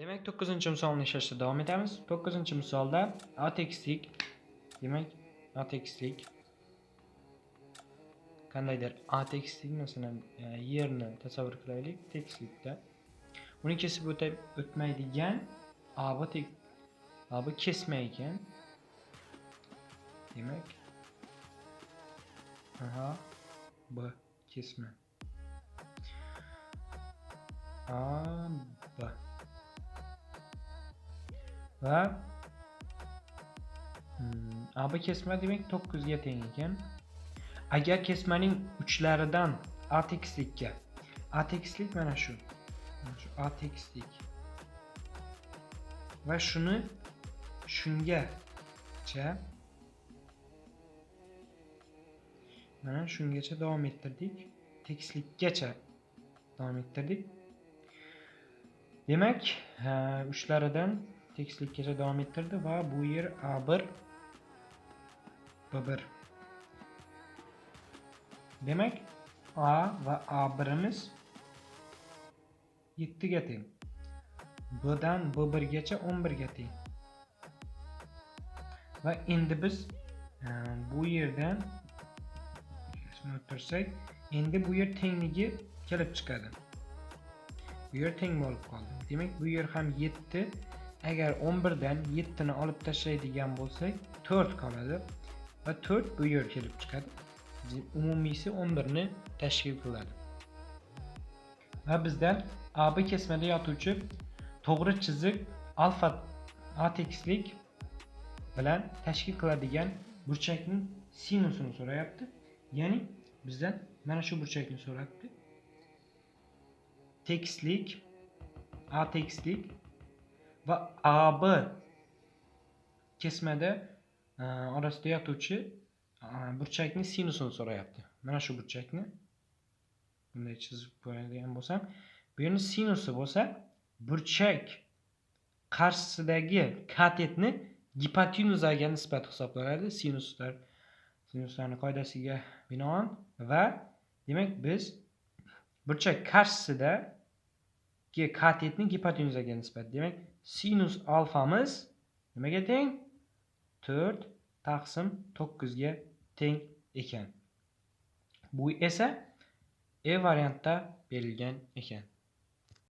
Demak, 9-misolni ishlashda davom etamiz. 9-misolda a tekislik, demak, a tekislik qandaydir a tekislik masalan, e, yerni tasavvur qilaylik tekislikda. Uni kesib o'tay o'tmaydigan a bu tek a bu kesma ekan. Demak, aha, b kesma. A va hmm, a b kesma demak 9 ga teng ekan. Agar kesmaning uchlaridan a tekislikka a tekislik mana shu. Mana shu a tekislik va shuni shungacha mana shungacha davom ettirdik. Tekislikkacha davom ettirdik. Demak, uchlaridan tekislikkacha davom ettirdi va bu yer A1 B1 Demak, A va A1imiz 7 ga teng. B dan B1 gacha 11 ga teng. Va endi biz e, bu yerdan o'tirsak, endi bu yer tengligi kelib chiqadi. Bu yer teng bo'lib qoldi. Demak, bu yer ham 7 agar 11 dan 7 ni olib tashlaydigan bo'lsak, 4 qoladi va 4 bu yer kelib chiqadi. Umumiysi 11 ni tashkil qiladi. Va bizdan AB kesmada yotuvchi to'g'ri chiziq alfa A tekislik bilan tashkil qiladigan burchakning sinusini so'rayapti. Ya'ni bizdan mana shu burchakni so'rabdi. Tekislik A tekislik va AB kesmada e, orasida yotuvchi e, burchakning sinusini so'rayapti. Mana shu burchakni bunday chizib qo'yadigan bo'lsam, bu yerning sinusi bo'lsa, burchak qarshisidagi katetni gipotenuzaga nisbat hisoblanadi. Sinuslar sinuslarning qoidasiga binoan va demak biz burchak qarshisida katetni gipotenuzaga nisbat. Demak, sinus alfamiz nimaga teng? 4 taqsim 9 ga teng ekan. Bu esa E variantda berilgan ekan.